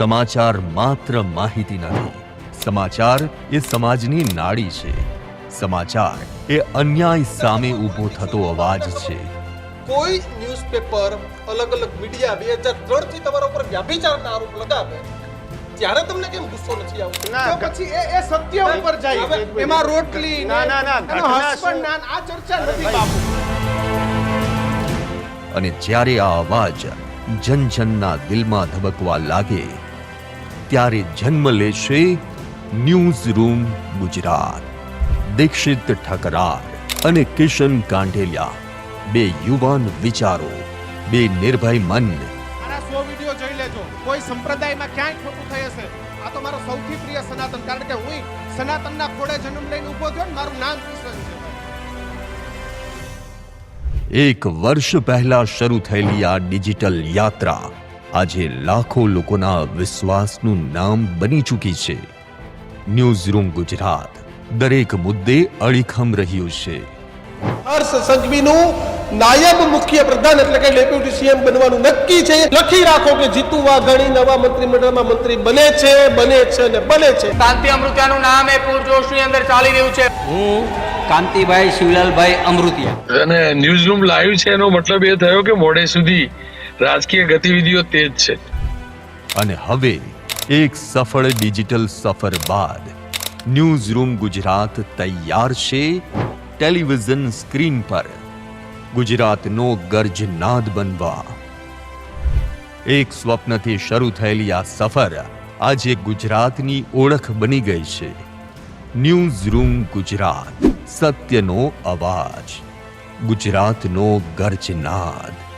સમાચાર માત્ર માહિતી નથી. સમાચાર એ સમાજની નાડી છે. સમાચાર એ અન્યાય સામે ઊભો થતો અવાજ છે. કોઈ ન્યૂઝપેપર અલગ અલગ મીડિયા બે હજાર ત્રણથી તમારા ઉપર વ્યભિચારના આરોપ લગાવે. ત્યારે તમને કેમ ગુસ્સો નથી આવતો? ના, પછી એ એ સત્ય ઉપર જાય. એમાં રોટલી ના, ના, ના, શું? ના આ ચર્ચા નથી બાપુ. અને જ્યારે આ અવાજ જન જનના દિલમાં ધબકવા લાગે ત્યારે જન્મ લેશે ન્યૂઝ રૂમ ગુજરાત. દીક્ષિત ઠકરાર અને કિશન કાંઠેલિયા બે યુવાન વિચારો બે નિર્ભય મન. મારા સો વિડિયો જોઈ લેજો. કોઈ સંપ્રદાયમાં ક્યાંય ખોટું થઈ હશે. આ તો મારો સૌથી પ્રિય સનાતન કારણ કે હું સનાતનના ખોડે જન્મ લઈને ઊભો થયો ને મારું નામ કિશન છે. એક વર્ષ પહેલા શરૂ થયેલી આ ડિજિટલ યાત્રા આજે લાખો લોકોના વિશ્વાસનું નામ બની ચૂકી છે. ન્યૂઝ રૂમ ગુજરાત દરેક મુદ્દે અડીખમ રહ્યું છે. હર્ષ સંઘવીનું નાયબ મુખ્ય પ્રધાન એટલે કે ડેપ્યુટી સીએમ બનવાનું નક્કી છે. લખી રાખો કે જીતુ વાઘાણી નવા મંત્રીમંડળમાં મંત્રી બને છે બને છે ને બને છે. શાંતિ અમૃતિયાનું નામ એ પૂરજોશની અંદર ચાલી રહ્યું છે. હું કાંતિભાઈ શિવલાલભાઈ અમૃતિયા. અને ન્યૂઝ રૂમ લાઈવ છે એનો મતલબ એ થયો કે મોડે સુધી રાજકીય ગતિવિધિઓ તેજ છે. અને હવે એક સફળ ડિજિટલ સફર બાદ ન્યૂઝ રૂમ ગુજરાત તૈયાર છે ટેલિવિઝન સ્ક્રીન પર. ગુજરાતનો ગર્જનાદ બનવા. એક સ્વપ્નથી શરૂ થયેલી આ સફર આજે ગુજરાતની ઓળખ બની ગઈ છે. ન્યૂઝ રૂમ ગુજરાત, સત્યનો અવાજ. ગુજરાતનો ગર્જનાદ.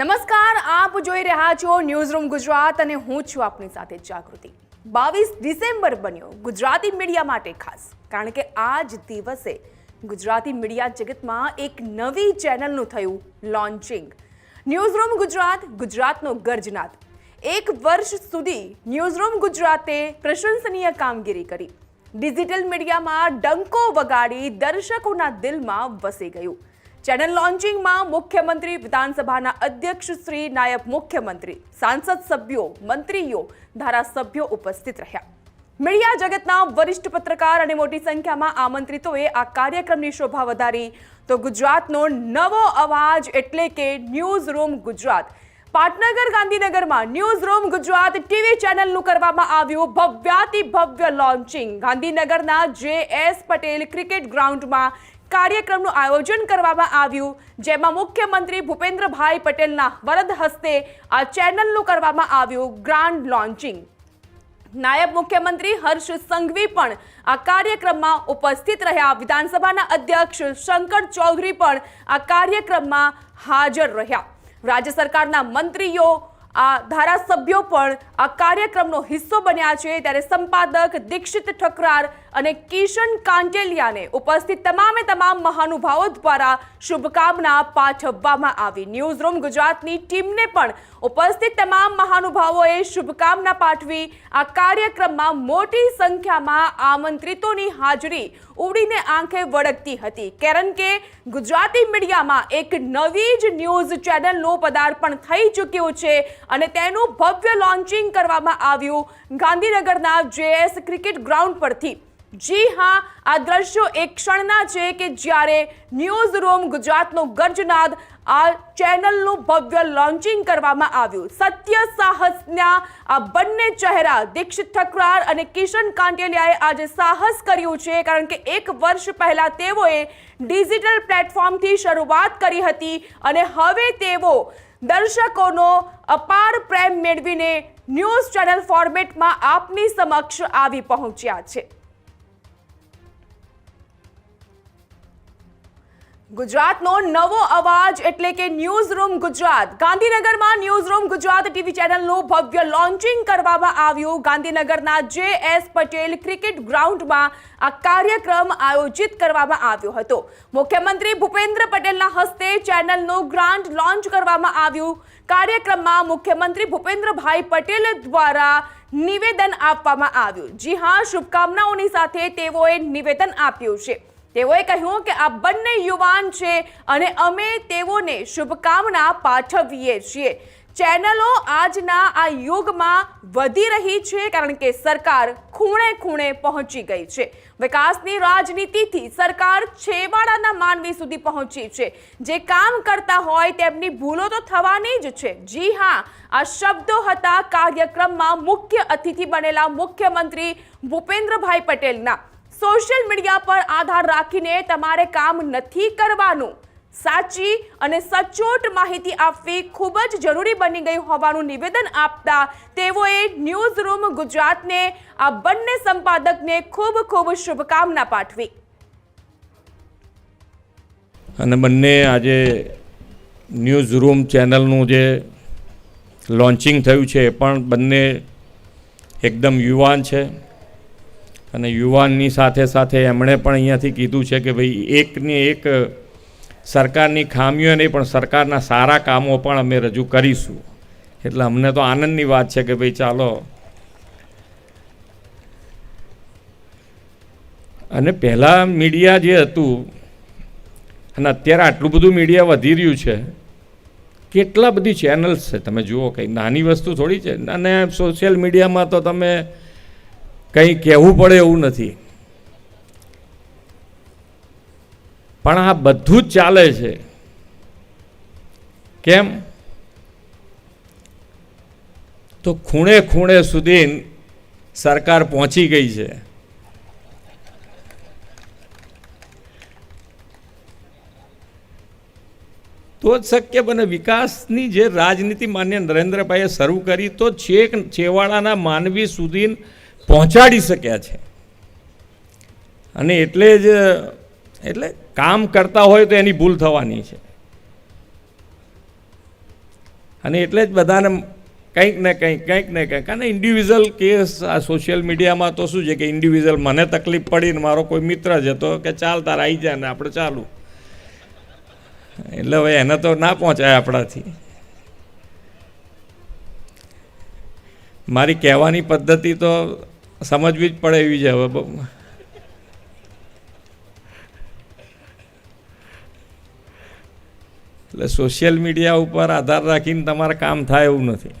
નમસ્કાર, આપ જોઈ રહ્યા છો ન્યૂઝ રૂમ ગુજરાત અને હું છું આપની સાથે જાગૃતિ. બાવીસ ડિસેમ્બર બન્યો ગુજરાતી મીડિયા માટે ખાસ, કારણ કે આ જ દિવસે ગુજરાતી મીડિયા જગતમાં એક નવી ચેનલનું થયું લોન્ચિંગ ન્યૂઝ રૂમ ગુજરાત, ગુજરાતનો ગર્જનાથ. એક વર્ષ સુધી ન્યૂઝ રૂમ ગુજરાતે પ્રશંસનીય કામગીરી કરી. ડિજિટલ મીડિયામાં ડંકો વગાડી દર્શકોના દિલમાં વસી ગયું. ચેનલ લોન્ચિંગમાં મુખ્યમંત્રી વિધાનસભાના અધ્યક્ષ શ્રી, નાયબ મુખ્યમંત્રી, સાંસદ સભ્યો, મંત્રીઓ, ધારાસભ્યો ઉપસ્થિત રહ્યા. મીડિયા જગતના વરિષ્ઠ પત્રકાર અને મોટી સંખ્યામાં આમંત્રિતોએ આ કાર્યક્રમની શોભા વધારી. તો ગુજરાતનો નવો અવાજ એટલે કે ન્યૂઝ રૂમ ગુજરાત. પાટનગર, ગાંધીનગરમાં ન્યૂઝ રૂમ ગુજરાત ટીવી ચેનલનું કરવામાં આવ્યું ભવ્યાતિ ભવ્ય લોન્ચિંગ. ગાંધીનગરના જે એસ પટેલ ક્રિકેટ ગ્રાઉન્ડમાં કાર્યક્રમનું આયોજન કરવામાં આવ્યું. જેમાં મુખ્યમંત્રી ભૂપેન્દ્રભાઈ પટેલના વરદ હસ્તે આ ચેનલનું કરવામાં આવ્યું ગ્રાન્ડ લોન્ચિંગ. નાયબ મુખ્યમંત્રી હર્ષ સંઘવી પણ આ કાર્યક્રમમાં ઉપસ્થિત રહ્યા. વિધાનસભાના અધ્યક્ષ શંકર ચૌધરી પણ આ કાર્યક્રમમાં હાજર રહ્યા. રાજ્ય સરકારના મંત્રીઓ, આ ધારાસભ્યો પણ આ કાર્યક્રમનો હિસ્સો બન્યા છે. ત્યારે સંપાદક દીક્ષિત ઠકરાર અને કિશન કાંટેલિયાને ઉપસ્થિત તમામે તમામ મહાનુભાવો દ્વારા શુભકામના પાઠવવામાં આવી. ન્યૂઝ રૂમ ગુજરાતની ટીમને પણ ઉપસ્થિત તમામ મહાનુભાવોએ શુભકામના પાઠવી. આ કાર્યક્રમમાં મોટી સંખ્યામાં આમંત્રિતોની હાજરી ઉડીને આંખે વળગતી હતી. કારણ કે ગુજરાતી મીડિયામાં એક નવી જ ન્યૂઝ ચેનલનું પદાર્પણ થઈ ચૂક્યું છે અને તેનું ભવ્ય લોન્ચિંગ કરવામાં આવ્યું ગાંધીનગરના જેએસ ક્રિકેટ ગ્રાઉન્ડ પરથી. જી હા, આ દ્રશ્યો એક ક્ષણના છે કે જ્યારે ન્યૂઝ રૂમ ગુજરાતનો ગર્જનાદ આ ચેનલનું ભવ્ય લોન્ચિંગ કરવામાં આવ્યું. સત્ય સાહસના આ બંને ચહેરા, દીક્ષિત ઠકરાર અને કિશન કાંટેલિયાએ આજે સાહસ કર્યું છે, કારણ કે એક વર્ષ પહેલા તેઓએ ડિજિટલ પ્લેટફોર્મથી શરૂઆત કરી હતી અને હવે તેઓ દર્શકોનો અપાર પ્રેમ મેળવીને ન્યૂઝ ચેનલ ફોર્મેટમાં આપની સમક્ષ આવી પહોંચ્યા છે. ગુજરાતનો નવો અવાજ એટલે કે ન્યૂઝ રૂમ ગુજરાત. ગાંધીનગરમાં ન્યૂઝ રૂમ ગુજરાત ટીવી ચેનલનું ભવ્ય લોન્ચિંગ કરવામાં આવ્યું. ગાંધીનગરના જે એસ પટેલ ક્રિકેટ ગ્રાઉન્ડમાં આ કાર્યક્રમ આયોજિત કરવામાં આવ્યો હતો. મુખ્યમંત્રી ભૂપેન્દ્ર પટેલના હસ્તે ચેનલનું ગ્રાન્ડ લોન્ચ કરવામાં આવ્યું. કાર્યક્રમમાં મુખ્યમંત્રી ભૂપેન્દ્રભાઈ પટેલ દ્વારા નિવેદન આપવામાં આવ્યું. જી હા, શુભકામનાઓની સાથે તેઓએ નિવેદન આપ્યું છે. તેઓએ કહ્યું કે આ બંને યુવાન છે અને અમે તેઓને શુભકામના પાઠવીએ છીએ. ચેનલો આજના આ યુગમાં વધી રહી છે કારણ કે સરકાર ખૂણે ખૂણે પહોંચી ગઈ છે. વિકાસની રાજનીતિથી સરકાર છેવાડાના માનવી સુધી પહોંચી છે. જે કામ કરતા હોય તેમની ભૂલો તો થવાની જ છે. જી હા, આ શબ્દો હતા કાર્યક્રમમાં મુખ્ય અતિથિ બનેલા મુખ્યમંત્રી ભૂપેન્દ્રભાઈ પટેલના. સોશિયલ મીડિયા પર આધાર રાખીને તમારે કામ નથી કરવાનું. સાચી અને સચોટ માહિતી આપવી ખૂબ જ જરૂરી બની ગઈ હોવાનું નિવેદન આપતા તેઓએ ન્યૂઝ રૂમ ગુજરાતને આ બંને સંપાદકને ખૂબ ખૂબ શુભકામના પાઠવી. અને બંને આજે ન્યૂઝ રૂમ ચેનલનું જે લોન્ચિંગ થયું છે એ પણ બંને એકદમ યુવાન છે. અને યુવાનની સાથે સાથે એમણે પણ અહીંયાથી કીધું છે કે ભાઈ, એકને એક સરકારની ખામીઓ નહીં, પણ સરકારના સારા કામો પણ અમે રજૂ કરીશું. એટલે અમને તો આનંદની વાત છે કે ભાઈ, ચાલો. અને પહેલાં મીડિયા જે હતું, અને અત્યારે આટલું બધું મીડિયા વધી રહ્યું છે, કેટલા બધી ચેનલ્સ છે? તમે જુઓ, કંઈ નાની વસ્તુ થોડી છે? અને સોશિયલ મીડિયામાં તો તમે કંઈ કહેવું પડે એવું નથી. પણ આ બધું જ ચાલે છે. કેમ? તો ખૂણે ખૂણે સુધી સરકાર પહોંચી ગઈ છે. તો જ શક્ય બને વિકાસની જે રાજનીતિ માન્ય નરેન્દ્રભાઈએ શરૂ કરી, તો છેક છેવાડાના માનવી સુધી પહોંચાડી શક્યા છે. અને એટલે જ, એટલે કામ કરતા હોય તો એની ભૂલ થવાની છે. અને એટલે જ બધાને કંઈક ને કંઈક કંઈક ને કંઈક. અને ઇન્ડિવિજ્યુઅલ કેસ આ સોશિયલ મીડિયામાં તો શું છે કે ઇન્ડિવિજ્યુઅલ મને તકલીફ પડીને મારો કોઈ મિત્ર છે તો કે ચાલ તાર આવી જાય ને આપણે ચાલુ. એટલે હવે એને તો ના પહોંચાય આપણાથી. મારી કહેવાની પદ્ધતિ તો સમજવી જ પડે એવી છે હવે એટલે સોશિયલ મીડિયા ઉપર આધાર રાખીને તમારે કામ થાય એવું નથી.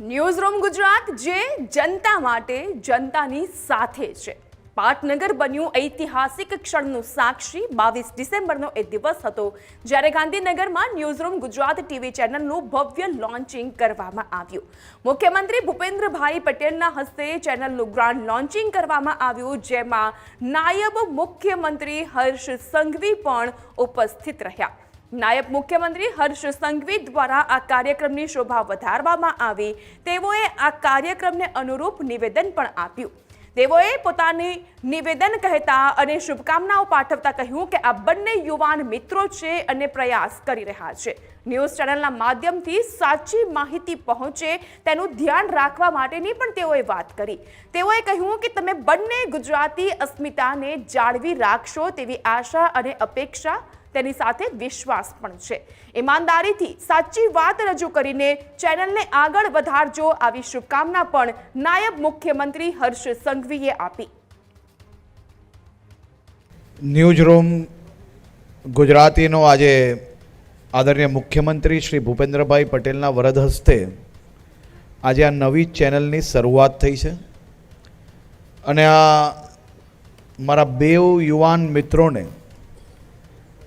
ન્યૂઝ રૂમ ગુજરાત જે જનતા માટે જનતાની સાથે છે. પાટનગર બન્યું ઐતિહાસિક ક્ષણનું સાક્ષી. બાવીસ ડિસેમ્બરનો એ દિવસ હતો જ્યારે ગાંધીનગરમાં ન્યૂઝરૂમ ગુજરાત ટીવી ચેનલનું ભવ્ય લોન્ચિંગ કરવામાં આવ્યું. મુખ્યમંત્રી ભૂપેન્દ્રભાઈ પટેલના હસ્તે ચેનલનું ગ્રાન્ડ લોન્ચિંગ કરવામાં આવ્યું, જેમાં નાયબ મુખ્યમંત્રી હર્ષ સંઘવી પણ ઉપસ્થિત રહ્યા. નાયબ મુખ્યમંત્રી હર્ષ સંઘવી દ્વારા આ કાર્યક્રમની શોભા વધારવામાં આવી. તેઓએ આ કાર્યક્રમને અનુરૂપ નિવેદન પણ આપ્યું. તેઓએ પોતાની નિવેદન કહેતા અને શુભકામનાઓ પાઠવતા કહ્યું કે આ બંને યુવાન મિત્રો છે અને પ્રયાસ કરી રહ્યા છે. ન્યૂઝ ચેનલના માધ્યમથી સાચી માહિતી પહોંચે તેનું ધ્યાન રાખવા માટેની પણ તેઓએ વાત કરી. તેઓએ કહ્યું કે તમે બંને ગુજરાતી અસ્મિતાને જાળવી રાખશો તેવી આશા અને અપેક્ષા તેની સાથે વિશ્વાસ પણ છે. ઈમાનદારીથી સાચી વાત રજૂ કરીને ચેનલને આગળ વધારજો. આવી શુભકામના પણ નાયબ મુખ્યમંત્રી હર્ષ સંઘવીએ આપી. ન્યૂઝ રૂમ ગુજરાતીનો આજે આદરણીય મુખ્યમંત્રી શ્રી ભૂપેન્દ્રભાઈ પટેલના વરદ હસ્તે આજે આ નવી ચેનલની શરૂઆત થઈ છે. અને આ મારા બે યુવાન મિત્રોને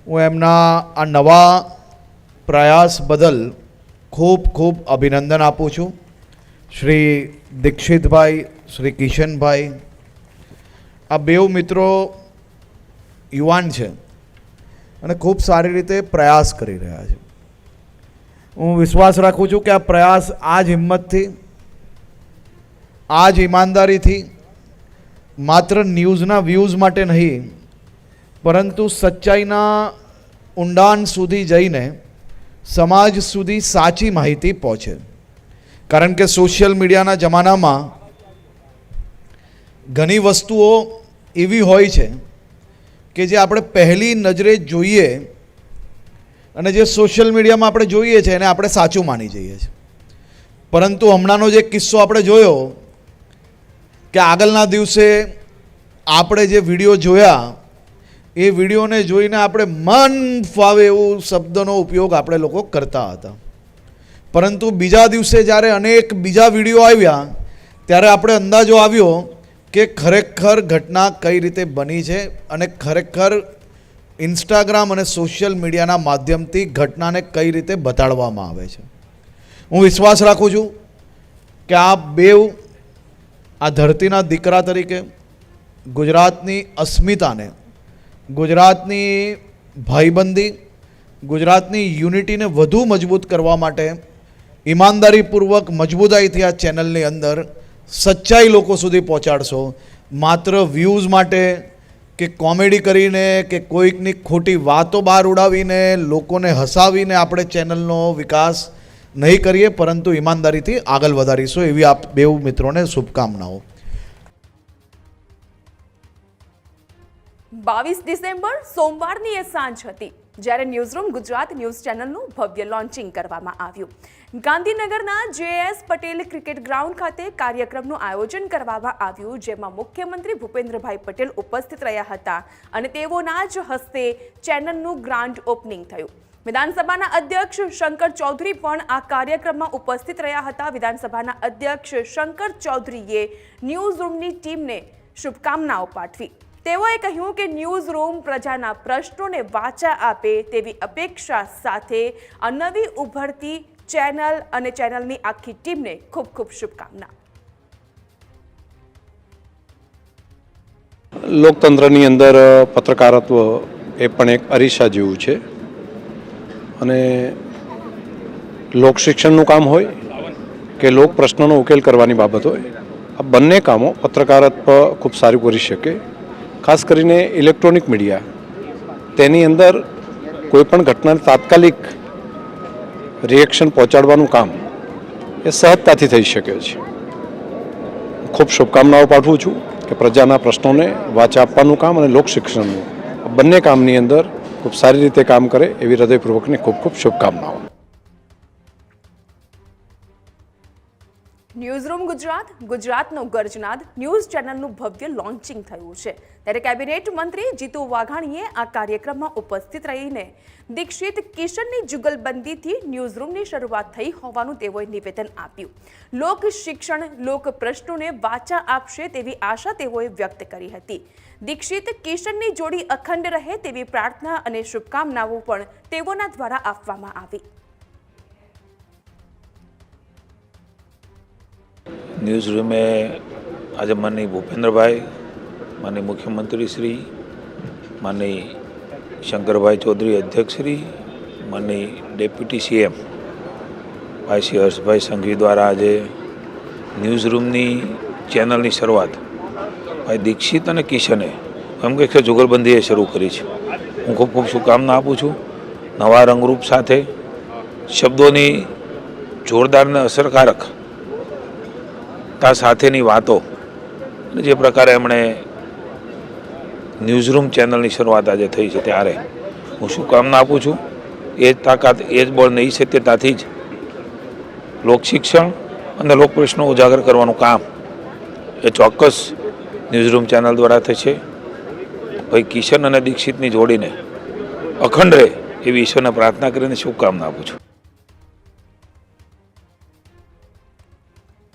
હું એમના આ નવા પ્રયાસ બદલ ખૂબ ખૂબ અભિનંદન આપું છું. શ્રી દીક્ષિતભાઈ, શ્રી કિશનભાઈ, આ બેઉ મિત્રો યુવાન છે અને ખૂબ સારી રીતે પ્રયાસ કરી રહ્યા છે. હું વિશ્વાસ રાખું છું કે આ પ્રયાસ આ જ હિંમતથી, આ જ ઈમાનદારીથી, માત્ર ન્યૂઝના વ્યૂઝ માટે નહીં પરંતુ સચ્ચાઈના ઊંડાણ સુધી જઈને સમાજ સુધી સાચી માહિતી પહોંચે. કારણ કે સોશિયલ મીડિયાના જમાનામાં ઘણી વસ્તુઓ એવી હોય છે કે જે આપણે પહેલી નજરે જોઈએ અને જે સોશિયલ મીડિયામાં આપણે જોઈએ છે એને આપણે સાચું માની જઈએ છીએ. પરંતુ હમણાંનો જે કિસ્સો આપણે જોયો કે આગળના દિવસે આપણે જે વીડિયો જોયા એ વિડીયોને જોઈને આપણે મન ફાવે એવું શબ્દનો ઉપયોગ આપણે લોકો કરતા હતા. પરંતુ બીજા દિવસે જ્યારે અનેક બીજા વીડિયો આવ્યા, ત્યારે આપણે અંદાજો આવ્યો કે ખરેખર ઘટના કઈ રીતે બની છે અને ખરેખર ઇન્સ્ટાગ્રામ અને સોશિયલ મીડિયાના માધ્યમથી ઘટનાને કઈ રીતે બતાડવામાં આવે છે. હું વિશ્વાસ રાખું છું કે આ બેવ આ ધરતીના દીકરા તરીકે ગુજરાતની અસ્મિતાને ગુજરાતની ભાઈબંધી ગુજરાતની યુનિટીને વધુ મજબૂત કરવા માટે ઈમાનદારીપૂર્વક મજબૂતાઈથી આ ચેનલની અંદર સચ્ચાઈ લોકો સુધી પહોંચાડશો. માત્ર વ્યૂઝ માટે કે કોમેડી કરીને કે કોઈકની ખોટી વાતો બહાર ઉડાવીને, લોકોને હસાવીને આપણે ચેનલનો વિકાસ નહીં કરીએ, પરંતુ ઈમાનદારીથી આગળ વધારીશું. એવી આપ બેઉ મિત્રોને શુભકામનાઓ. બાવીસ ડિસેમ્બર સોમવારની એ સાંજ હતી, જ્યારે ન્યૂઝરૂમ ગુજરાત ન્યૂઝ ચેનલનું ભવ્ય લોન્ચિંગ કરવામાં આવ્યું. ગાંધીનગરના જેએસ પટેલ ક્રિકેટ ગ્રાઉન્ડ ખાતે કાર્યક્રમનું આયોજન કરવામાં આવ્યું, જેમાં મુખ્યમંત્રી ભૂપેન્દ્રભાઈ પટેલ ઉપસ્થિત રહ્યા હતા અને તેઓના જ હસ્તે ચેનલનું ગ્રાન્ડ ઓપનિંગ થયું. વિધાનસભાના અધ્યક્ષ શંકર ચૌધરી પણ આ કાર્યક્રમમાં ઉપસ્થિત રહ્યા હતા. વિધાનસભાના અધ્યક્ષ શંકર ચૌધરીએ ન્યૂઝરૂમની ટીમને શુભકામનાઓ પાઠવી. તેઓએ કહ્યું કે ન્યૂઝ રૂમ પ્રજાના પ્રશ્નોને વાચા આપે તેવી અપેક્ષા સાથે આ નવી ઉભરતી ચેનલ અને ચેનલની આખી ટીમને ખૂબ ખૂબ શુભકામના. લોકતંત્રની અંદર પત્રકારત્વ એ પણ એક અરીસા જેવું છે. અને લોકશિક્ષણનું કામ હોય કે લોક પ્રશ્નોનો ઉકેલ કરવાની બાબત હોય, આ બંને કામો પત્રકારત્વ ખૂબ સારું કરી શકે. ખાસ કરીને ઇલેક્ટ્રોનિક મીડિયા. તેની અંદર કોઈપણ ઘટનાને તાત્કાલિક રિએક્શન પહોંચાડવાનું કામ એ સહજતાથી થઈ શકે છે. ખૂબ શુભકામનાઓ પાઠવું છું કે પ્રજાના પ્રશ્નોને વાચા આપવાનું કામ અને લોકશિક્ષણનું શિક્ષણનું બંને કામની અંદર ખૂબ સારી રીતે કામ કરે એવી હૃદયપૂર્વકની ખૂબ ખૂબ શુભકામનાઓ. ન્યૂઝરૂમ ગુજરાત, ગુજરાતનો ગર્જનાદ. ન્યૂઝ ચેનલનું ભવ્ય લોન્ચિંગ થયું છે. ત્યારે કેબિનેટ મંત્રી જીતુ વાઘાણીએ આ કાર્યક્રમમાં ઉપસ્થિત રહીને દીક્ષિત કિશનની જુગલબંધીથી ન્યૂઝરૂમની શરૂઆત થઈ હોવાનું તેઓએ નિવેદન આપ્યું. લોક શિક્ષણ, લોક પ્રશ્નોને વાચા આપશે તેવી આશા તેઓએ વ્યક્ત કરી હતી. દીક્ષિત કિશનની જોડી અખંડ રહે તેવી પ્રાર્થના અને શુભકામનાઓ પણ તેઓના દ્વારા આપવામાં આવી. ન્યૂઝ રૂમે આજે માનની ભૂપેન્દ્રભાઈ, માનની મુખ્યમંત્રી શ્રી માનની શંકરભાઈ ચૌધરી અધ્યક્ષશ્રી, માનની ડેપ્યુટી સીએમ ભાઈ શ્રી હર્ષભાઈ સંઘવી દ્વારા આજે ન્યૂઝ રૂમની ચેનલની શરૂઆત ભાઈ દીક્ષિત અને કિશને એમ કે જુગલબંધીએ શરૂ કરી છે. હું ખૂબ ખૂબ શુભકામના આપું છું. નવા રંગરૂપ સાથે શબ્દોની જોરદાર અને અસરકારક તા સાથેની વાતો જે પ્રકારે એમણે ન્યૂઝરૂમ ચેનલની શરૂઆત આજે થઈ છે ત્યારે. હું શુભકામના આપું છું? એ જ તાકાત, એ જ બળ નહીં સત્યતાથી જ લોકશિક્ષણ અને લોકપ્રશ્નો ઉજાગર કરવાનું કામ એ ચોક્કસ ન્યૂઝરૂમ ચેનલ દ્વારા થશે. ભાઈ કિશન અને દીક્ષિતની જોડીને અખંડ રહે એવી ઈશ્વરને પ્રાર્થના કરીને શુભકામના આપું છું.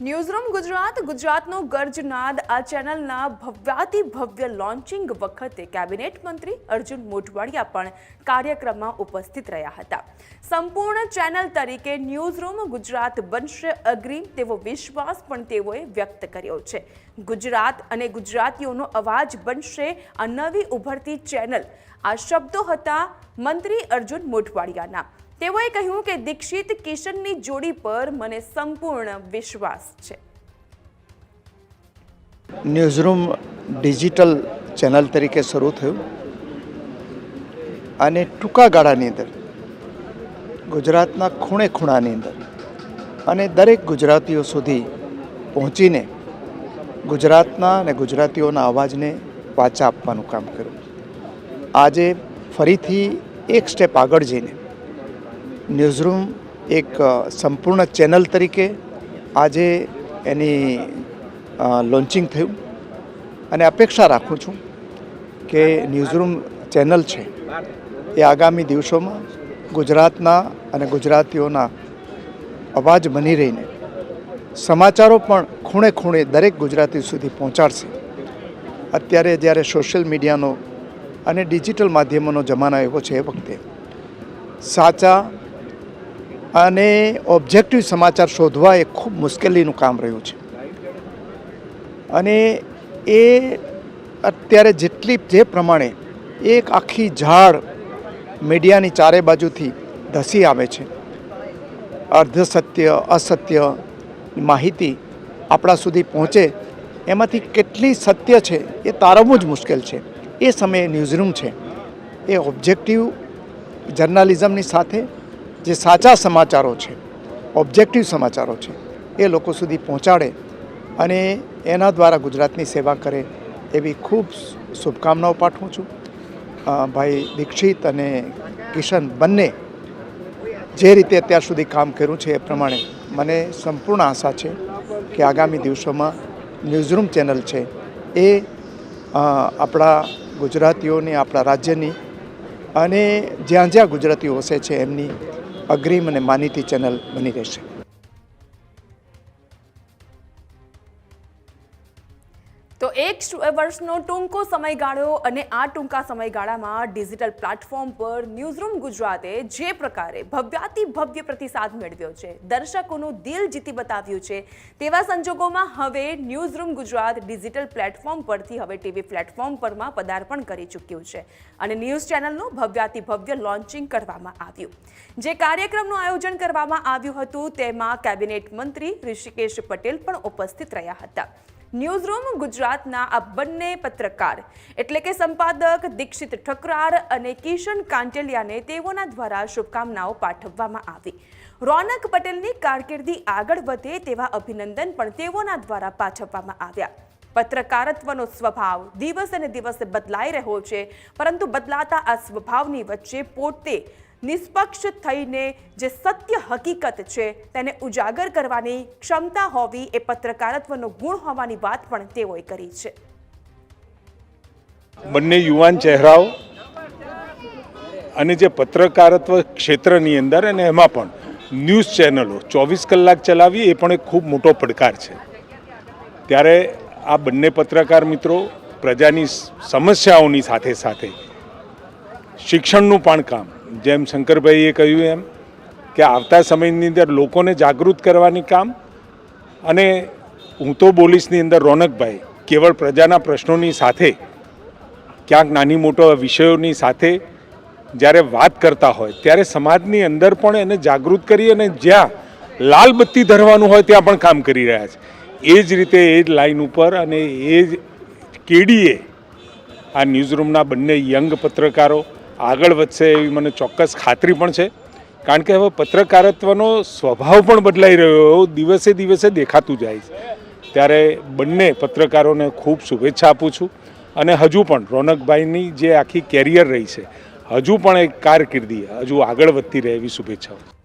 ન્યૂઝરૂમ ગુજરાત, ગુજરાતનો ગર્જનાદ. આ ચેનલના ભવ્યાતિ ભવ્ય લોન્ચિંગ વખતે કેબિનેટ મંત્રી અર્જુન મોઢવાડિયા પણ કાર્યક્રમમાં ઉપસ્થિત રહ્યા હતા. સંપૂર્ણ ચેનલ તરીકે ન્યૂઝરૂમ ગુજરાત બનશે અગ્રીમ તેવો વિશ્વાસ પણ તેઓએ વ્યક્ત કર્યો છે. ગુજરાત અને ગુજરાતીઓનો અવાજ બનશે આ નવી ઉભરતી ચેનલ. આ શબ્દો હતા મંત્રી અર્જુન મોઢવાડિયાના. તેઓએ કહ્યું કે દીક્ષિત કિશનની જોડી પર મને સંપૂર્ણ વિશ્વાસ છે. ન્યૂઝરૂમ ડિજિટલ ચેનલ તરીકે શરૂ થયું અને ટૂંકા ગાળાની અંદર, ગુજરાતના ખૂણે ખૂણાની અંદર અને દરેક ગુજરાતીઓ સુધી પહોંચીને ગુજરાતના અને ગુજરાતીઓના અવાજને વાચા આપવાનું કામ કર્યું. આજે ફરીથી એક સ્ટેપ આગળ જઈને ન્યૂઝરૂમ એક સંપૂર્ણ ચેનલ તરીકે આજે એની લોન્ચિંગ થયું. અને અપેક્ષા રાખું છું કે ન્યૂઝરૂમ ચેનલ છે એ આગામી દિવસોમાં ગુજરાતના અને ગુજરાતીઓના અવાજ બની રહીને સમાચારો પણ ખૂણે ખૂણે દરેક ગુજરાતી સુધી પહોંચાડશે. અત્યારે જ્યારે સોશિયલ મીડિયાનો અને ડિજિટલ માધ્યમોનો જમાનો એવો છે એ વખતે સાચા અને ઓબ્જેક્ટિવ સમાચાર શોધવા એ ખૂબ મુશ્કેલીનું કામ રહ્યું છે. અને એ અત્યારે જેટલી જે પ્રમાણે એક આખી ઝાડ મીડિયાની ચારે બાજુથી ધસી આવે છે. અર્ધ સત્ય અસત્ય માહિતી આપણા સુધી પહોંચે, એમાંથી કેટલી સત્ય છે એ તારવવું જ મુશ્કેલ છે. એ સમયે ન્યૂઝરૂમ છે. એ ઓબ્જેક્ટિવ જર્નાલિઝમની સાથે જે સાચા સમાચારો છે ઓબ્જેક્ટિવ સમાચારો છે, એ લોકો સુધી પહોંચાડે અને એના દ્વારા ગુજરાતની સેવા કરે એવી ખૂબ શુભકામનાઓ પાઠવું છું. ભાઈ દીક્ષિત અને કિશન બંને જે રીતે અત્યાર સુધી કામ કર્યું છે એ પ્રમાણે મને સંપૂર્ણ આશા છે કે આગામી દિવસોમાં ન્યૂઝરૂમ ચેનલ છે એ આપણા ગુજરાતીઓની, આપણા રાજ્યની અને જ્યાં જ્યાં ગુજરાતીઓ વસે છે એમની અગ્રીમ અને માનીતી ચેનલ બની રહેશે. તો એક વર્ષનો ટૂંકો સમયગાળો અને આ ટૂંકા સમયગાળામાં ડિજિટલ પ્લેટફોર્મ પર ન્યૂઝરૂમ ગુજરાતે જે પ્રકારે ભવ્યાતિ ભવ્ય પ્રતિસાદ મેળવ્યો છે, દર્શકોનું દિલ જીતી બતાવ્યું છે, તેવા સંજોગોમાં હવે ન્યૂઝરૂમ ગુજરાત ડિજિટલ પ્લેટફોર્મ પરથી હવે ટીવી પ્લેટફોર્મ પરમાં પદાર્પણ કરી ચૂક્યું છે અને ન્યૂઝ ચેનલનું ભવ્યાતિ ભવ્ય લોન્ચિંગ કરવામાં આવ્યું. જે કાર્યક્રમનું આયોજન કરવામાં આવ્યું હતું, તેમાં કેબિનેટ મંત્રી ઋષિકેશ પટેલ પણ ઉપસ્થિત રહ્યા હતા. ન્યૂઝરૂમ ગુજરાતના આ બંને પત્રકાર એટલે કે સંપાદક દીક્ષિત ઠકરાર અને કિશન કાંટેલિયાને તેઓના દ્વારા શુભકામનાઓ પાઠવવામાં આવી. રોનક પટેલની કારકિર્દી આગળ વધે તેવા અભિનંદન પણ તેઓના દ્વારા પાઠવવામાં આવ્યા. પત્રકારત્વનો સ્વભાવ દિવસે ને દિવસે બદલાઈ રહ્યો છે, પરંતુ બદલાતા આ સ્વભાવની વચ્ચે પોતે નિષ્પક્ષ થઈને જે સત્ય હકીકત છે તેને ઉજાગર કરવાની ક્ષમતા હોવી એ પત્રકારત્વનો ગુણ હોવાની વાત પણ તેઓએ કરી છે. બંને યુવાન ચહેરાઓ અને જે પત્રકારત્વ ક્ષેત્રની અંદર અને એમાં પણ ન્યૂઝ ચેનલો ચોવીસ કલાક ચલાવી એ પણ એક ખૂબ મોટો પડકાર છે. ત્યારે આ બંને પત્રકાર મિત્રો પ્રજાની સમસ્યાઓની સાથે સાથે શિક્ષણનું પણ કામ જેમ શંકરભાઈએ કહ્યું એમ કે આવતા સમયની અંદર લોકોને જાગૃત કરવાની કામ અને હું તો બોલીશની અંદર રોનકભાઈ, કેવળ પ્રજાના પ્રશ્નોની સાથે, ક્યાંક નાની મોટો વિષયોની સાથે જ્યારે વાત કરતા હોય, ત્યારે સમાજની અંદર પણ એને જાગૃત કરી અને જ્યાં લાલ બત્તી ધરવાનું હોય ત્યાં પણ કામ કરી રહ્યા છે. એ જ રીતે એ જ લાઈન ઉપર અને એ જ કેડીએ આ ન્યૂઝરૂમના બંને યંગ પત્રકારો આગળ વધશે એવી મને ચોક્કસ ખાતરી પણ છે. કારણ કે હવે પત્રકારત્વનો સ્વભાવ પણ બદલાઈ રહ્યો એવું દિવસે દિવસે દેખાતું જાય છે. ત્યારે બંને પત્રકારોને ખૂબ શુભેચ્છા આપું છું. અને હજુ પણ રોનકભાઈની જે આખી કેરિયર રહી છે, હજુ પણ એક કારકિર્દી હજુ આગળ વધતી રહે એવી શુભેચ્છાઓ.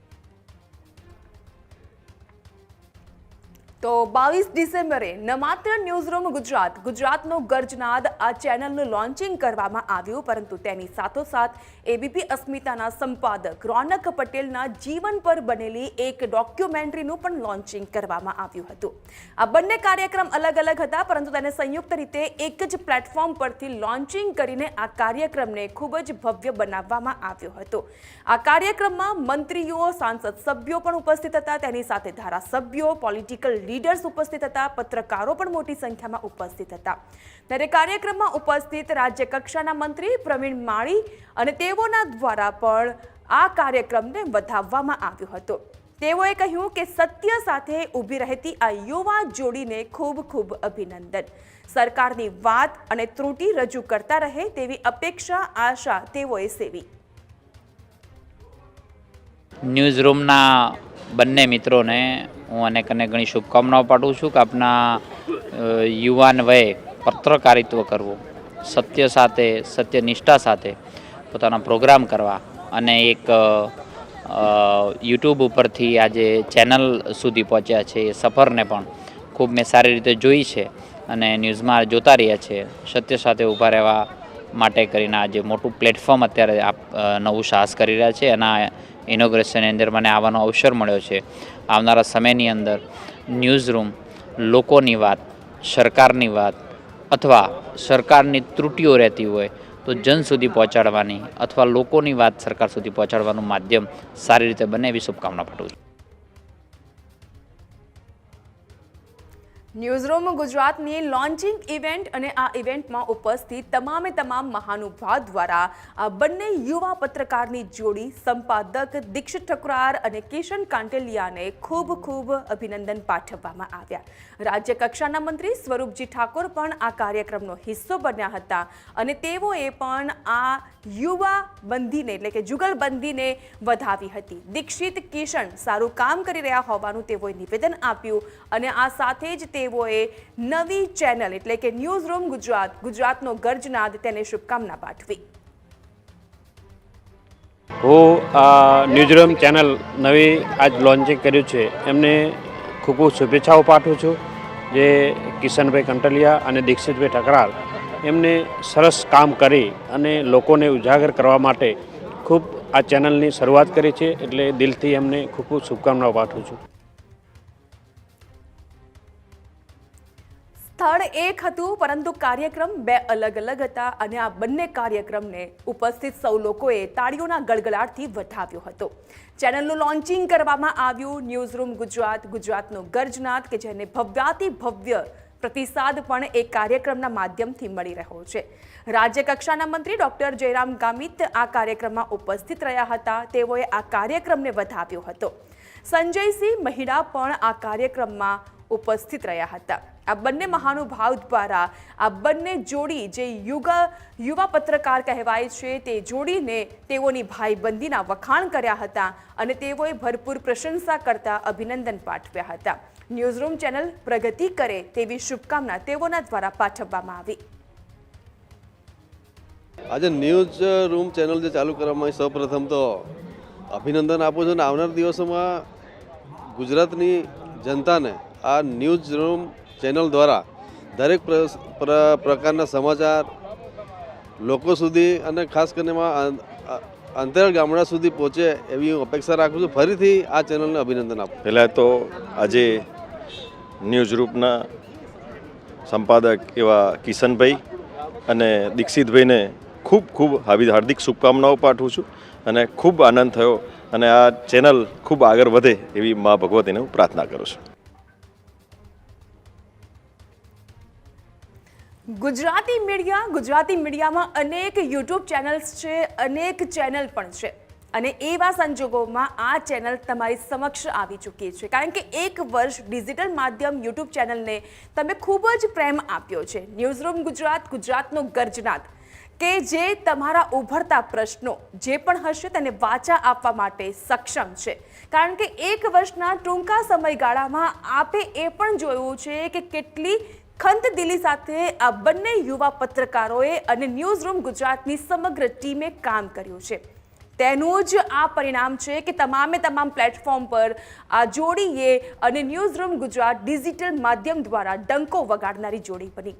તો બાવીસ ડિસેમ્બરે ન માત્ર ન્યૂઝરૂમ ગુજરાત, ગુજરાતનો ગર્જનાદ આ ચેનલનું લોન્ચિંગ કરવામાં આવ્યું, પરંતુ તેની સાથોસાથ એબીપી અસ્મિતાના સંપાદક રોનક પટેલના જીવન પર બનેલી એક ડોક્યુમેન્ટરીનું પણ લોન્ચિંગ કરવામાં આવ્યું હતું. આ બંને કાર્યક્રમ અલગ અલગ હતા, પરંતુ તેને સંયુક્ત રીતે એક જ પ્લેટફોર્મ પરથી લોન્ચિંગ કરીને આ કાર્યક્રમને ખૂબ જ ભવ્ય બનાવવામાં આવ્યો હતો. આ કાર્યક્રમમાં મંત્રીઓ, સાંસદ સભ્યો પણ ઉપસ્થિત હતા. તેની સાથે ધારાસભ્યો પોલિટિકલ લીડર્સ ઉપસ્થિત હતા. પત્રકારો પણ મોટી સંખ્યામાં ઉપસ્થિત હતા. ત્યારે કાર્યક્રમમાં ઉપસ્થિત રાજ્ય કક્ષાના મંત્રી પ્રવીણ માળી અને તેઓના દ્વારા પણ આ કાર્યક્રમને વધાવવામાં આવ્યો હતો. તેઓએ કહ્યું કે સત્ય સાથે ઊભી રહેતી આ યુવા જોડીને ખૂબ ખૂબ અભિનંદન. સરકારની વાત અને ત્રુટિ રજૂ કરતા રહે તેવી અપેક્ષા, આશા તેઓએ સેવી. ન્યૂઝ રૂમના બંને મિત્રોને હું અનેક અનેક ઘણી શુભકામનાઓ પાઠવું છું કે આપના યુવાન વયે પત્રકારિત્વ કરવું. સત્ય સાથે સત્ય નિષ્ઠા સાથે પોતાના પ્રોગ્રામ કરવા અને એક યુટ્યુબ ઉપરથી આજે ચેનલ સુધી પહોંચ્યા છે એ સફરને પણ ખૂબ મેં સારી રીતે જોઈ છે અને ન્યૂઝમાં જોતા રહ્યા છે. સત્ય સાથે ઊભા રહેવા માટે કરીને આજે મોટું પ્લેટફોર્મ અત્યારે આપ નવું સાહસ કરી રહ્યા છે એના ઇનોગ્રેશનની અંદર મને આવવાનો અવસર મળ્યો છે. આવનારા સમયની અંદર ન્યૂઝ રૂમ લોકોની વાત, સરકારની વાત અથવા સરકારની ત્રુટીઓ રહેતી હોય તો જન સુધી પહોંચાડવાની અથવા લોકોની વાત સરકાર સુધી પહોંચાડવાનું માધ્યમ સારી રીતે બને એવી શુભકામના પાઠવું છું. ન્યૂઝરૂમ ગુજરાતની લોન્ચિંગ ઇવેન્ટ અને આ ઇવેન્ટમાં ઉપસ્થિત તમામે તમામ મહાનુભાવ દ્વારા આ બંને યુવા પત્રકારની જોડી, સંપાદક, દીક્ષિત ઠકરાર અને કિશન કાંટેલિયાને ખૂબ ખૂબ અભિનંદન પાઠવવામાં આવ્યા. રાજ્ય કક્ષાના મંત્રી સ્વરૂપજી ઠાકોર પણ આ કાર્યક્રમનો હિસ્સો બન્યા હતા અને તેઓએ પણ આ યુવા બંધીને એટલે કે જુગલબંધીને વધાવી હતી. દીક્ષિત કિશન સારું કામ કરી રહ્યા હોવાનું તેઓએ નિવેદન આપ્યું અને આ સાથે જ તેઓએ નવી ચેનલ એટલે કે ન્યૂઝ રૂમ ગુજરાત, ગુજરાતનો ગર્જનાદ તેને શુભકામના પાઠવી. હું આ ન્યૂઝરૂમ ચેનલ નવી આજ લોન્ચિંગ કર્યું છે. એમને ખૂબ ખૂબ શુભેચ્છાઓ પાઠવું છું. જે કિશનભાઈ કંટલિયા અને દીક્ષિતભાઈ ઠકરાલ એમને સરસ કામ કરી અને લોકોને ઉજાગર કરવા માટે ખૂબ આ ચેનલની શરૂઆત કરી છે. એટલે દિલથી એમને ખૂબ ખૂબ શુભકામનાઓ પાઠવું છું. સ્થળ એક હતું, પરંતુ કાર્યક્રમ બે અલગ અલગ હતા અને આ બંને કાર્યક્રમને ઉપસ્થિત સૌ લોકોએ તાળીઓના ગળગળાટથી વધાવ્યો હતો. ચેનલનું લોન્ચિંગ કરવામાં આવ્યું, ન્યૂઝરૂમ ગુજરાત, ગુજરાતનો ગર્જનાથ, કે જેને ભવ્યાતિ ભવ્ય પ્રતિસાદ પણ એ કાર્યક્રમના માધ્યમથી મળી રહ્યો છે. રાજ્ય કક્ષાના મંત્રી ડોક્ટર જયરામ ગામિત આ કાર્યક્રમમાં ઉપસ્થિત રહ્યા હતા. તેઓએ આ કાર્યક્રમને વધાવ્યો હતો. સંજયસિંહ મહિડા પણ આ કાર્યક્રમમાં ઉપસ્થિત રહ્યા હતા. આ બંને મહાનુભાવ દ્વારા આ બંને જોડી જે યુગ, યુવા પત્રકાર કહેવાય છે, તે જોડીને તેઓની ભાઈબંધીના વખાણ કર્યા હતા અને તેઓએ ભરપૂર પ્રશંસા કરતા અભિનંદન પાઠવ્યા હતા. ન્યૂઝરૂમ ચેનલ પ્રગતિ કરે તેવી શુભકામના તેઓના દ્વારા પાઠવવામાં આવી. આજે ન્યૂઝ રૂમ ચેનલ જે ચાલુ કરવામાં સૌપ્રથમ તો અભિનંદન આપું છું અને આવનાર દિવસોમાં ગુજરાતની જનતાને આ ન્યૂઝ રૂમ ચેનલ દ્વારા દરેક પ્ર- પ્ર- પ્રકારના સમાચાર લોકો સુધી અને ખાસ કરીને એમાં અં- અંતરિયાળ ગામડા સુધી પહોંચે એવી હું અપેક્ષા રાખું છું. ફરીથી આ ચેનલને અભિનંદન આપું. પહેલાં તો આજે ન્યૂઝ રૂપના સંપાદક એવા કિશનભાઈ અને દીક્ષિતભાઈને ખૂબ ખૂબ હાર્દિક શુભકામનાઓ પાઠવું છું અને ખૂબ આનંદ થયો અને આ ચેનલ ખૂબ આગળ વધે એવી મા ભગવતીને હું પ્રાર્થના કરું છું. ગુજરાતી મીડિયા, ગુજરાતી મીડિયામાં અનેક યુટ્યુબ ચેનલ્સ છે, અનેક ચેનલ પણ છે. અને એવા સંજોગોમાં આ ચેનલ તમારી સમક્ષ આવી ચૂકી છે. કારણ કે એક વર્ષ ડિજિટલ માધ્યમ યુટ્યુબ ચેનલને તમે ખૂબ જ પ્રેમ આપ્યો છે. ન્યૂઝરૂમ ગુજરાત, ગુજરાતનો ગર્જનાથ, કે જે તમારા ઉભરતા પ્રશ્નો જે પણ હશે તેને વાચા આપવા માટે સક્ષમ છે. કારણ કે એક વર્ષના ટૂંકા સમયગાળામાં આપે એ પણ જોયું છે કે કેટલી ખંત દિલી સાથે આ બંને યુવા પત્રકારોએ અને ન્યૂઝ રૂમ ગુજરાતની સમગ્ર ટીમે કામ કર્યું છે. તેનું જ આ પરિણામ છે કે તમામે તમામ પ્લેટફોર્મ પર આ જોડીએ અને ન્યૂઝ રૂમ ગુજરાત ડિજિટલ માધ્યમ દ્વારા ડંકો વગાડનારી જોડી બની.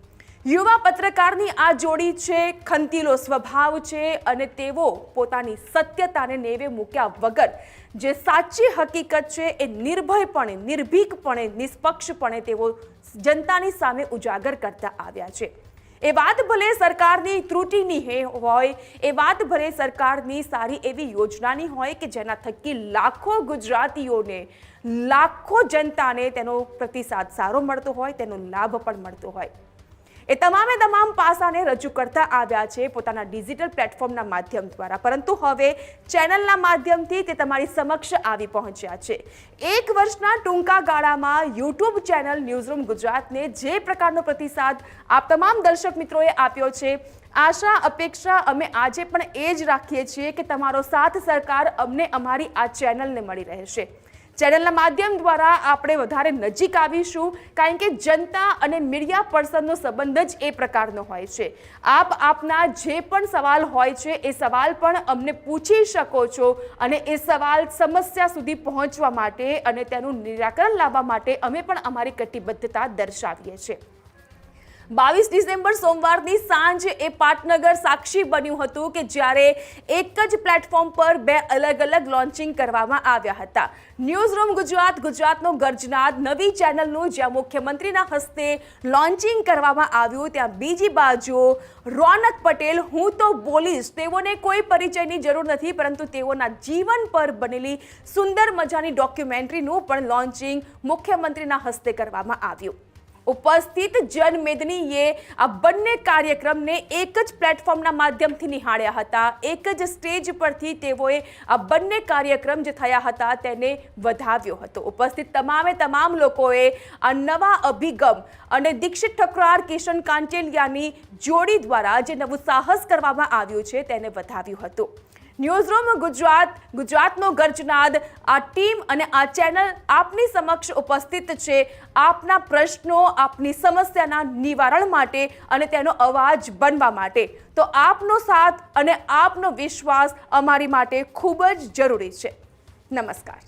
યુવા પત્રકારની આ જોડી છે, ખંતીલો સ્વભાવ છે અને તેઓ પોતાની સત્યતાને નેવે મૂક્યા વગર જે સાચી હકીકત છે એ નિર્ભયપણે, નિર્ભીકપણે, નિષ્પક્ષપણે તેઓ જનતાની સામે ઉજાગર કરતા આવ્યા છે. એ વાત ભલે સરકારની ત્રુટિની હે હોય, એ વાત ભલે સરકારની સારી એવી યોજનાની હોય કે જેના થકી લાખો ગુજરાતીઓને, લાખો જનતાને તેનો પ્રતિસાદ સારો મળતો હોય, તેનો લાભ પણ મળતો હોય. એ તમામે તમામ પાસાને રજૂ કરતા આવ્યા છે પોતાના ડિજિટલ પ્લેટફોર્મના માધ્યમ દ્વારા. પરંતુ હવે ચેનલના માધ્યમથી તે તમારી સમક્ષ આવી પહોંચ્યા છે. એક વર્ષના ટૂંકા ગાળામાં યુટ્યુબ ચેનલ ન્યૂઝરૂમ ગુજરાતને જે પ્રકારનો પ્રતિસાદ આપ તમામ દર્શક મિત્રોએ આપ્યો છે, આશા, અપેક્ષા અમે આજે પણ એ જ રાખીએ છીએ કે તમારો સાથ સરકાર અમને અમારી આ ચેનલને મળી રહેશે. ચેનલના માધ્યમ દ્વારા આપણે વધારે નજીક આવીશું, કારણ કે જનતા અને મીડિયા પર્સનનો સંબંધ જ એ પ્રકારનો હોય છે. આપ આપના જે પણ સવાલ હોય છે, એ સવાલ પણ અમને પૂછી શકો છો અને એ સવાલ સમસ્યા સુધી પહોંચવા માટે અને તેનું નિરાકરણ લાવવા માટે અમે પણ અમારી કટિબદ્ધતા દર્શાવીએ છીએ. બાવીસ ડિસેમ્બર સોમવારની સાંજ એ પાટનગર સાક્ષી બન્યું હતું કે જ્યારે એક જ પ્લેટફોર્મ પર બે અલગ અલગ લોન્ચિંગ કરવામાં આવ્યા હતા. ન્યૂઝ રૂમ ગુજરાત, ગુજરાતનો ગર્જનાદ, નવી ચેનલનું જ્યાં મુખ્યમંત્રીના હસ્તે લોન્ચિંગ કરવામાં આવ્યું, ત્યાં બીજી બાજુ રોનક પટેલ, હું તો બોલીશ, તેઓને કોઈ પરિચયની જરૂર નથી, પરંતુ તેઓના જીવન પર બનેલી સુંદર મજાની ડોક્યુમેન્ટરીનું પણ લોન્ચિંગ મુખ્યમંત્રીના હસ્તે કરવામાં આવ્યું. ઉપસ્થિત જનમેદનીએ આ બંને કાર્યક્રમને એક જ પ્લેટફોર્મના માધ્યમથી નિહાળ્યા હતા. એક જ સ્ટેજ પરથી તેઓએ આ બંને કાર્યક્રમ જે થયા હતા તેને વધાવ્યો હતો. ઉપસ્થિત તમામે તમામ લોકોએ આ નવા અભિગમ અને દીક્ષિત ઠકરાર કિશન કાંચેલિયાની જોડી દ્વારા જે નવું સાહસ કરવામાં આવ્યું છે તેને વધાવ્યું હતું. ન્યૂઝરૂમ ગુજરાત, ગુજરાતનો ગર્જનાદ. આ ટીમ અને આ ચેનલ આપની સમક્ષ ઉપસ્થિત છે. આપના પ્રશ્નો, આપની સમસ્યાના નિવારણ માટે અને તેનો અવાજ બનવા માટે. તો આપનો સાથ અને આપનો વિશ્વાસ અમારી માટે ખૂબ જ જરૂરી છે. નમસ્કાર.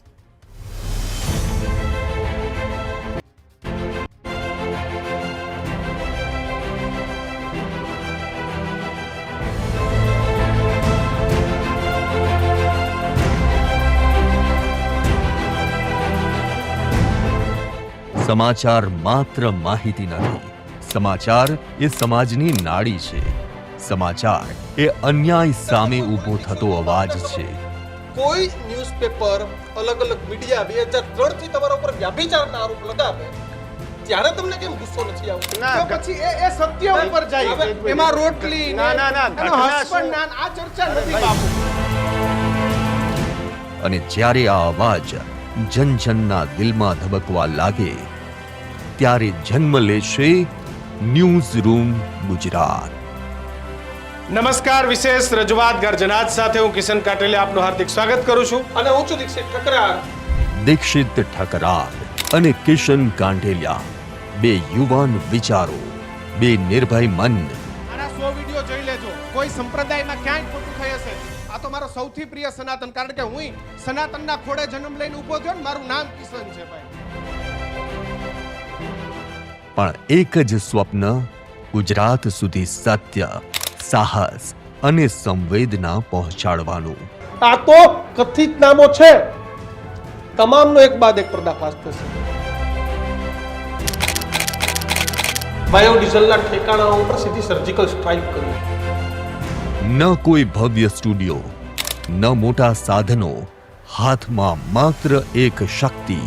સમાચાર માત્ર માહિતી નથી. સમાચાર એ સમાજની નાડી છે. સમાચાર એ અન્યાય સામે ઊભો થતો અવાજ છે. કોઈ ન્યૂઝપેપર અલગ અલગ મીડિયા બે હજાર ત્રણથી તમારા ઉપર વ્યાભિચારના આરોપ લગાવે ત્યારે તમને કેમ ગુસ્સો નથી આવતો? પછી એ એ સત્ય ઉપર જાય. એમાં રોટલી ના, ના, ના, એનો ઘટના ના આ ચર્ચા નથી બાપુ. અને જ્યારે આ અવાજ જન જનના દિલમાં ધબકવા લાગે ત્યારે જન્મ લેશે ન્યૂઝ રૂમ ગુજરાત. નમસ્કાર વિશેષ રજૂઆત ગર્જનાથ સાથે હું કિશન કાટેલે આપનું હાર્દિક સ્વાગત કરું છું. અને હું છું દીક્ષિત ઠકરાર. દીક્ષિત ઠકરાર અને કિશન કાંઠેલિયા બે યુવાન વિચારો બે નિર્ભય મન. આના સો વીડિયો જોઈ લેજો. કોઈ સંપ્રદાયમાં ક્યાંય ખોટું થઈ હશે. આ તો મારો સૌથી પ્રિય સનાતન કારણ કે હું સનાતનના ખોડે જન્મ લઈને ઊભો થયો ને મારું નામ કિશન છે ભાઈ. પણ એક જ સ્વપ્ન ગુજરાત સુધી સત્ય સાહસ અને સંવેદના પહોંચાડવાનું. આ તો કથિત નામો છે. તમામનો એક બાદ એક પર્દાફાશ થશે. બાયોડીઝલના ઠેકાણાઓ ઉપર સીધી સર્જિકલ સ્ટ્રાઇક કરી. ન કોઈ ભવ્ય સ્ટુડિયો ન મોટા સાધનો હાથમાં માત્ર એક શક્તિ.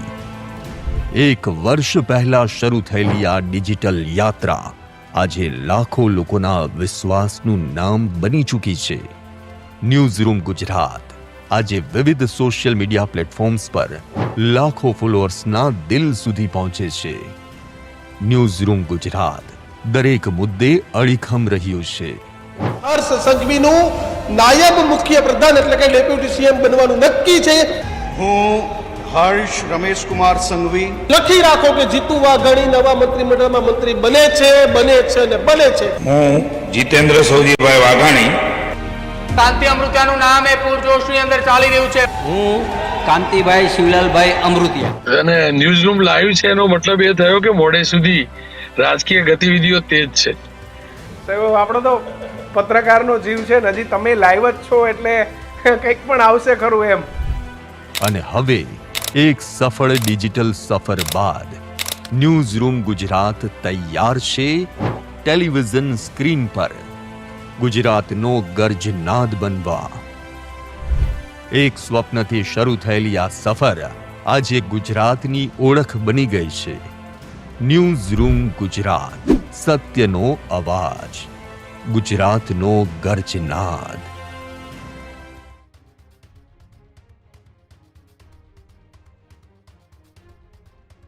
એક વર્ષ પહેલા શરૂ થયેલી આ ડિજિટલ યાત્રા આજે લાખો લોકોના વિશ્વાસનું નામ બની ચૂકી છે. News room Gujarat. આજે વિવિધ સોશિયલ મીડિયા પ્લેટફોર્મ્સ પર લાખો ફોલોઅર્સના દિલ સુધી પહોંચે છે. News room Gujarat. દરેક મુદ્દે અડીખમ રહ્યું છે. હર્ષ સંઘવીનું નાયબ મુખ્ય પ્રધાન એટલે કે ડેપ્યુટી સીએમ બનવાનું નક્કી છે. હું હર્ષ રમેશ કુમાર સંઘવી. લખી રાખો કે જીતુ વાઘાણી નવા મંત્રીમંડળમાં મંત્રી બને છે બને છે ને બને છે. હું જીતેન્દ્ર સૌજીભાઈ વાઘાણી. શાંતિ અમૃતિયાનું નામ એ પૂરજોશની અંદર ચાલી રહ્યું છે. હું કાંતિભાઈ શિવલાલભાઈ અમૃતિયા. અને ન્યૂઝ રૂમ લાઈવ છે એનો મતલબ એ થયો કે મોડે સુધી રાજકીય ગતિવિધિઓ તેજ છે. તો આપણો તો પત્રકારનો જીવ છે ને હજી તમે લાઈવ જ છો એટલે કંઈક પણ આવશે ખરું એમ. અને હવે એક સફળ ડિજિટલ સફર બાદ ન્યૂઝ રૂમ ગુજરાત તૈયાર છે ટેલિવિઝન સ્ક્રીન પર. ગુજરાતનો ગર્જનાદ બનવા. એક સ્વપ્નથી શરૂ થયેલી આ સફર આજે ગુજરાતની ઓળખ બની ગઈ છે. ન્યૂઝ રૂમ ગુજરાત, સત્યનો અવાજ. ગુજરાતનો ગર્જનાદ.